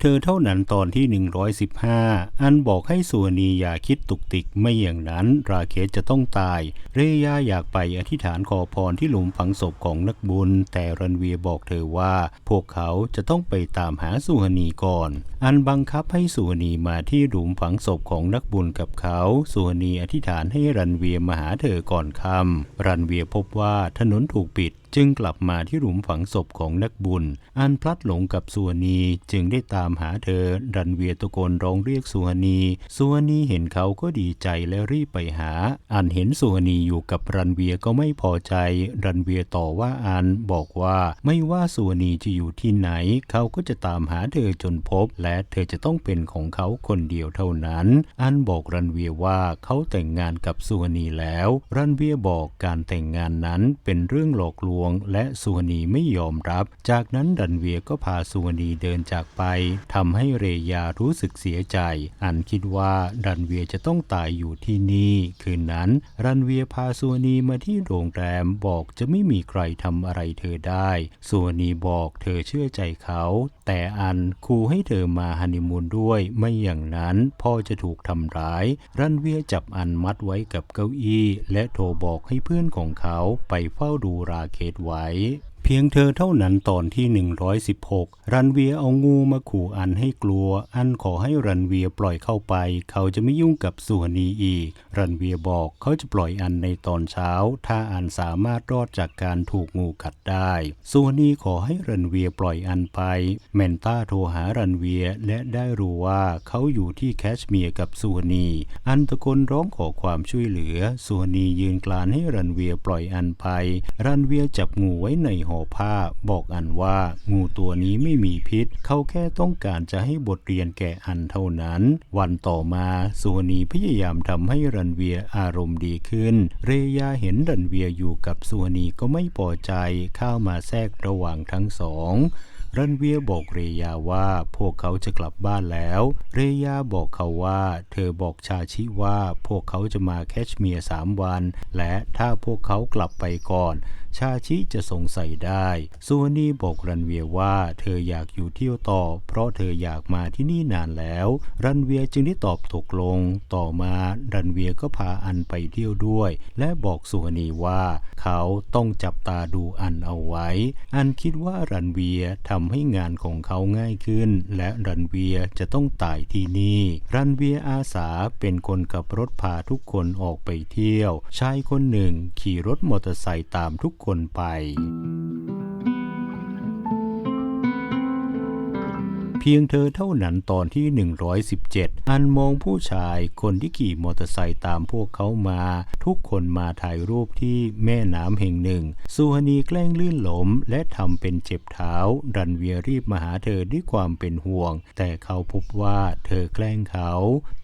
เธอเท่านั้นตอนที่ 115 อันบอกให้สุวนีอย่าคิดตุกติกไม่อย่างนั้นราเคสจะต้องตาย เรยาอยากไปอธิษฐานขอพรที่หลุมฝังศพของนักบุญ แต่รันเวียบอกเธอว่า พวกเขาจะต้องไปตามหาสุวนีก่อน อันบังคับให้สุวนีมาที่หลุมฝังศพของนักบุญกับเขา สุวนีอธิษฐานให้รันเวียมาหาเธอก่อนคำรันเวียพบว่าถนนถูกปิดจึงกลับมาที่หลุมฝังศพของนักบุญ อันพลัดหลงกับสุวนีจึงได้ตามหาเธอ รันเวียตะโกนร้องเรียกสุวนีสุวนีเห็นเขาก็ดีใจและรีบไปหา อันเห็นสุวนีอยู่กับรันเวียก็ไม่พอใจ รันเวียต่อว่าอันบอกว่าไม่ว่าสุวนีจะอยู่ที่ไหน เขาก็จะตามหาเธอจนพบ และเธอจะต้องเป็นของเขาคนเดียวเท่านั้น อันบอกรันเวียว่าเขาแต่งงานกับสุวนีแล้ว รันเวียบอกการแต่งงานนั้นเป็นเรื่องหลอกลวงและสุวนีไม่ยอมรับ จากนั้นรันเวียก็พาสุวนีเดินจากไปทำให้เรยารู้สึกเสียใจ อันคิดว่ารันเวียจะต้องตายอยู่ที่นี่ คืนนั้น รันเวียพาสุวนีมาที่โรงแรมบอกจะไม่มีใครทำอะไรเธอได้สุวนีบอกเธอเชื่อใจเขา แต่อันคูให้เธอมาฮันนีมูนด้วยไม่อย่างนั้นพ่อจะถูกทำร้าย รันเวียจับอันมัดไว้กับเก้าอี้ และโทรบอกให้เพื่อนของเขาไปเฝ้าดูราเคตไว้ เพียงเธอเท่านั้นตอนที่ 116 รันเวียเอางูมาขู่อันให้กลัว อันขอให้รันเวียปล่อยเข้าไป เขาจะไม่ยุ่งกับสุวนีอีก รันเวียบอกเขาจะปล่อยอันในตอนเช้า ถ้าอันสามารถรอดจากการถูกงูกัดได้สุวนีขอให้รันเวียปล่อยอันไปแมนต้าโทรหารันเวียและได้รู้ว่าเขาอยู่ที่แคชเมียร์กับสุวนีอันตะโกนร้องขอความช่วยเหลือสุวนียืนกลานให้รันเวียปล่อยอันไป รันเวียจับงูไว้ในหอผ้าบอกอันว่างูตัวนี้ไม่มีพิษ เขาแค่ต้องการจะให้บทเรียนแก่อันเท่านั้น วันต่อมาสุวนีพยายามทำให้รันเวียอารมณ์ดีขึ้น เรยาเห็นรันเวียอยู่กับสุวนีก็ไม่พอใจเข้ามาแทรกระหว่างทั้งสองรันเวียบอกเรยาว่าพวกเขาจะกลับบ้านแล้ว เรยาบอกเขาว่า เธอบอกชาชิว่าพวกเขาจะมาแคชเมียร์สามวัน และถ้าพวกเขากลับไปก่อน ชาชิจะสงสัยได้ส่วนนี้บอกรันเวียว่าเธออยากอยู่เที่ยวต่อ เพราะเธออยากมาที่นี่นานแล้ว รันเวียจึงได้ตอบตกลง ต่อมารันเวียก็พาอันไปเที่ยวด้วย และบอกสุวนีว่า เขาต้องจับตาดูอันเอาไว้ อันคิดว่ารันเวียทำให้งานของเขาง่ายขึ้น และรันเวียจะต้องตายที่นี่ รันเวียอาสาเป็นคนขับรถพาทุกคนออกไปเที่ยว ชายคนหนึ่งขี่รถมอเตอร์ไซค์ตามทุกคนไป พียงเธอเท่านั้นตอนที่ 117 อันมองผู้ชายคนที่ขี่มอเตอร์ไซค์ตามพวกเขามา ทุกคนมาถ่ายรูปที่แม่น้ำแห่งหนึ่ง สุฮนีแกล้งลื่นหลมและทำเป็นเจ็บเท้า รันเวียรีบมาหาเธอด้วยความเป็นห่วง แต่เขาพบว่าเธอแกล้งเขา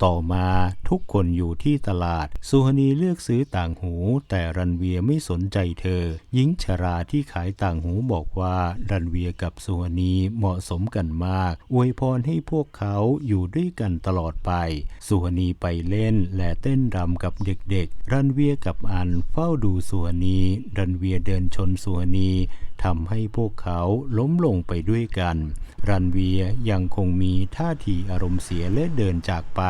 ต่อมาทุกคนอยู่ที่ตลาด สุฮนีเลือกซื้อต่างหู แต่รันเวียไม่สนใจเธอ หญิงชราที่ขายต่างหูบอกว่ารันเวียกับสุฮนีเหมาะสมกันมากอวยพรให้พวกเขาอยู่ด้วยกันตลอดไป สุวนีไปเล่นและเต้นรำกับเด็กๆ รันเวียกับอันเฝ้าดูสุวนีรันเวียเดินชนสุวนี ทำให้พวกเขาล้มลงไปด้วยกัน รันเวียยังคงมีท่าทีอารมณ์เสียและเดินจากไป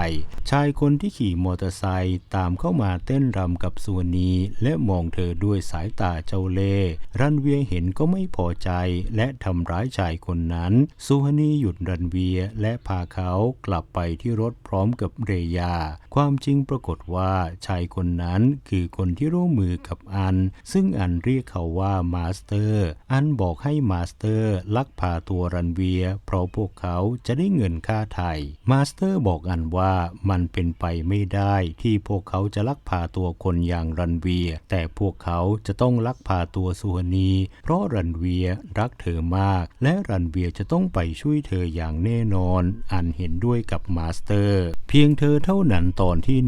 ชายคนที่ขี่มอเตอร์ไซค์ตามเข้ามาเต้นรำกับสุวนีและมองเธอด้วยสายตาเจ้าเล่รันเวียเห็นก็ไม่พอใจและทำร้ายชายคนนั้นสุวนีหยุดรันเวียและพาเขากลับไปที่รถพร้อมกับเรยา ความจริงปรากฏว่าชายคนนั้นคือคนที่ร่วมมือกับอัน ซึ่งอันเรียกเขาว่ามาสเตอร์อันบอกให้มาสเตอร์ลักพาตัวรันเวีย เพราะพวกเขาจะได้เงินค่าไถ่มาสเตอร์บอกอันว่ามันเป็นไปไม่ได้ที่พวกเขาจะลักพาตัวคนอย่างรันเวีย แต่พวกเขาจะต้องลักพาตัวสุวนี เพราะรันเวียรักเธอมาก และรันเวียจะต้องไปช่วยเธออย่างแน่นอน อันเห็นด้วยกับมาสเตอร์ เพียงเธอเท่านั้นตอนที่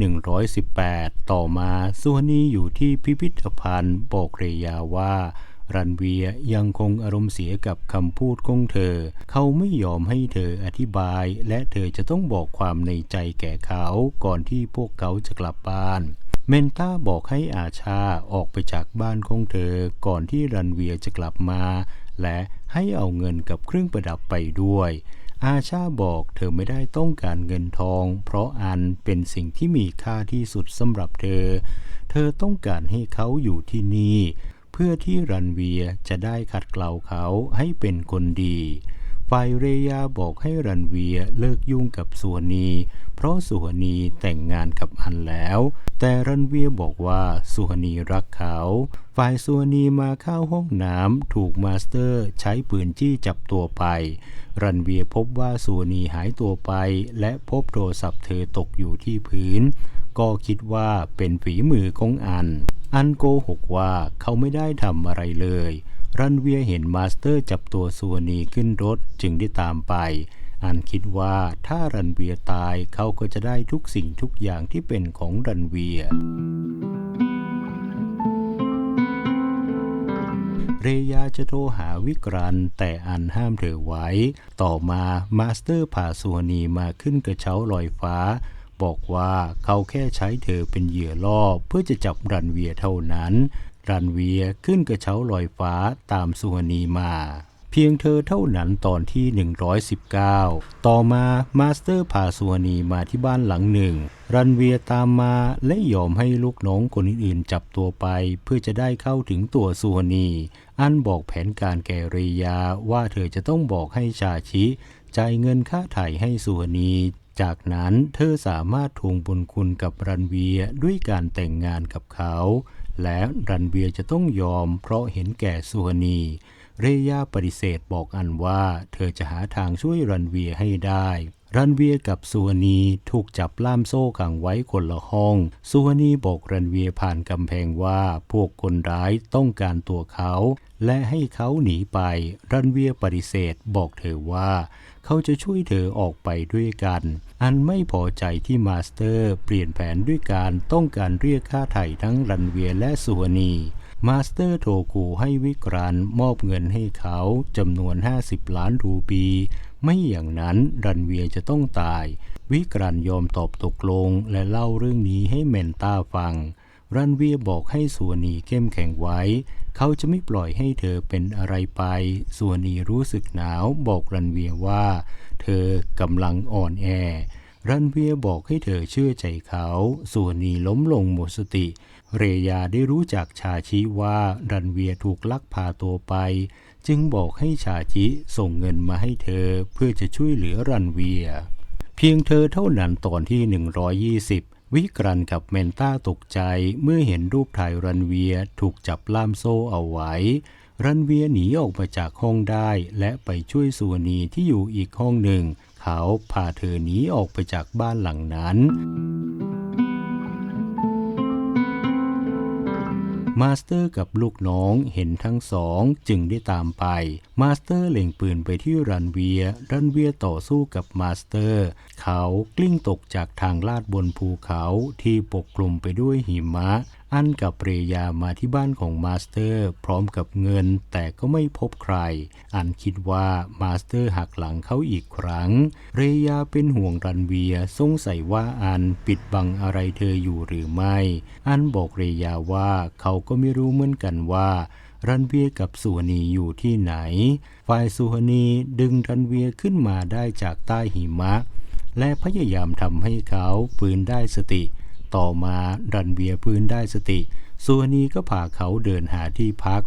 118 ต่อมาสุวนีอยู่ที่พิพิธภัณฑ์บอกเรยาว่า รันเวียยังคงอารมณ์เสียกับคำพูดของเธอ เขาไม่ยอมให้เธออธิบาย และเธอจะต้องบอกความในใจแก่เขาก่อนที่พวกเขาจะกลับบ้านเมนต้าบอกให้อาชาออกไปจากบ้านของเธอ ก่อนที่รันเวียจะกลับมา และให้เอาเงินกับเครื่องประดับไปด้วย อาชาบอกเธอไม่ได้ต้องการเงินทอง เพราะอันเป็นสิ่งที่มีค่าที่สุดสำหรับเธอ เธอต้องการให้เขาอยู่ที่นี่ เพื่อที่รันเวียจะได้ขัดเกลาเขาให้เป็นคนดี ฝ่ายเรยาบอกให้รันเวียเลิกยุ่งกับสุวนี เพราะสุวนีแต่งงานกับอันแล้ว แต่รันเวียบอกว่าสุวนีรักเขา ฝ่ายสุวนีมาเข้าห้องน้ำถูกมาสเตอร์ใช้ปืนจี้จับตัวไป รันเวียพบว่าสุวนีหายตัวไป และพบโทรศัพท์เธอตกอยู่ที่พื้นก็คิดว่าเป็นฝีมือของอัน อันโกหกว่าเขาไม่ได้ทำอะไรเลย รันเวียเห็นมาสเตอร์จับตัวสุวนีขึ้นรถจึงได้ตามไป อันคิดว่าถ้ารันเวียตายเขาก็จะได้ทุกสิ่งทุกอย่างที่เป็นของรันเวียเรยาจะโทรหาวิกรันแต่อันห้ามเธอไว้ ต่อมามาสเตอร์พาสุวนีมาขึ้นกระเช้าลอยฟ้า บอกว่าเขาแค่ใช้เธอเป็นเหยื่อล่อเพื่อจะจับรันเวียเท่านั้น รันเวียขึ้นกระเช้าลอยฟ้าตามสุวนีมาเพียงเธอเท่านั้นตอนที่ 119 ต่อมามาสเตอร์พาสุวนีมาที่บ้านหลังหนึ่ง รันเวียตามมาและยอมให้ลูกน้องคนอื่นๆจับตัวไป เพื่อจะได้เข้าถึงตัวสุวนีอันบอกแผนการแกเรยาว่าเธอจะต้องบอกให้ชาชิ จ่ายเงินค่าถ่ายให้สุวนี จากนั้นเธอสามารถทวงบุญคุณกับรันเวียด้วยการแต่งงานกับเขา และรันเวียจะต้องยอมเพราะเห็นแก่สุวนี เรยาปฏิเสธบอกอันว่าเธอจะหาทางช่วยรันเวียให้ได้ รันเวียกับสุวนีถูกจับล่ามโซ่ขังไว้คนละห้อง สุวนีบอกรันเวียผ่านกำแพงว่าพวกคนร้ายต้องการตัวเขา และให้เขาหนีไป รันเวียปฏิเสธบอกเธอว่า เขาจะช่วยเธอออกไปด้วยกัน อันไม่พอใจที่มาสเตอร์เปลี่ยนแผนด้วยการต้องการเรียกค่าไถ่ทั้งรันเวียและสุวนีมาสเตอร์โทรขู่ให้วิกรันมอบเงินให้เขาจำนวน 50 ล้านรูปี ไม่อย่างนั้นรันเวียจะต้องตาย วิกรันยอมตอบตกลงและเล่าเรื่องนี้ให้เมนต้าฟัง รันเวียบอกให้สุวนีเข้มแข็งไว้ เขาจะไม่ปล่อยให้เธอเป็นอะไรไปสุวนีรู้สึกหนาวบอกรันเวียว่า เธอกำลังอ่อนแอ รันเวียบอกให้เธอเชื่อใจเขาสุวนีล้มลงหมดสติ เรยาได้รู้จักชาชิว่ารันเวียถูกลักพาตัวไป จึงบอกให้ชาชิส่งเงินมาให้เธอเพื่อจะช่วยเหลือรันเวีย เพียงเธอเท่านั้นตอนที่ 120 วิกรันกับเมนต้าตกใจเมื่อเห็นรูปถ่ายรันเวียถูกจับล่ามโซ่เอาไว้ รันเวียหนีออกมาจากห้องได้ และไปช่วยสุวนีที่อยู่อีกห้องหนึ่ง เขาพาเธอหนีออกไปจากบ้านหลังนั้น มาสเตอร์กับลูกน้องเห็นทั้งสองจึงได้ตามไป มาสเตอร์เล็งปืนไปที่รันเวีย รันเวียต่อสู้กับมาสเตอร์ เขากลิ้งตกจากทางลาดบนภูเขาที่ปกคลุมไปด้วยหิมะ อันกับเรยามาที่บ้านของมาสเตอร์ พร้อมกับเงินแต่ก็ไม่พบใคร อันคิดว่ามาสเตอร์หักหลังเขาอีกครั้ง เรยาเป็นห่วงรันเวียสงสัยว่าอันปิดบังอะไรเธออยู่หรือไม่ อันบอกเรยาว่าเขาก็ไม่รู้เหมือนกันว่ารันเวียกับสุวนีอยู่ที่ไหน ฝ่ายสุวนีดึงรันเวียขึ้นมาได้จากใต้หิมะ และพยายามทำให้เขาฟื้นได้สติ ต่อมารันเวียฟื้นได้สติสุวนีก็พาเขาเดินหาที่พัก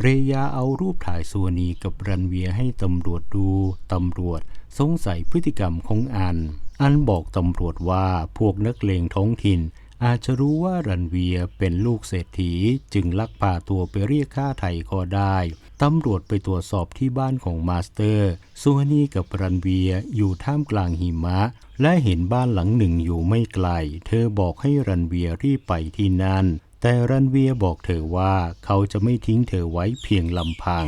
เรยาเอารูปถ่ายสุวนีกับรันเวียให้ตำรวจดู ตำรวจสงสัยพฤติกรรมของอัน อันบอกตำรวจว่าพวกนักเลงท้องถิ่น อาจจะรู้ว่ารันเวียเป็นลูกเศรษฐีจึงลักพาตัวไปเรียกค่าไถ่ก็ได้ ตำรวจไปตรวจสอบที่บ้านของมาสเตอร์ ซูฮานีกับรันเวียอยู่ท่ามกลางหิมะ และเห็นบ้านหลังหนึ่งอยู่ไม่ไกล เธอบอกให้รันเวียรีบไปที่นั่น แต่รันเวียบอกเธอว่าเขาจะไม่ทิ้งเธอไว้เพียงลำพัง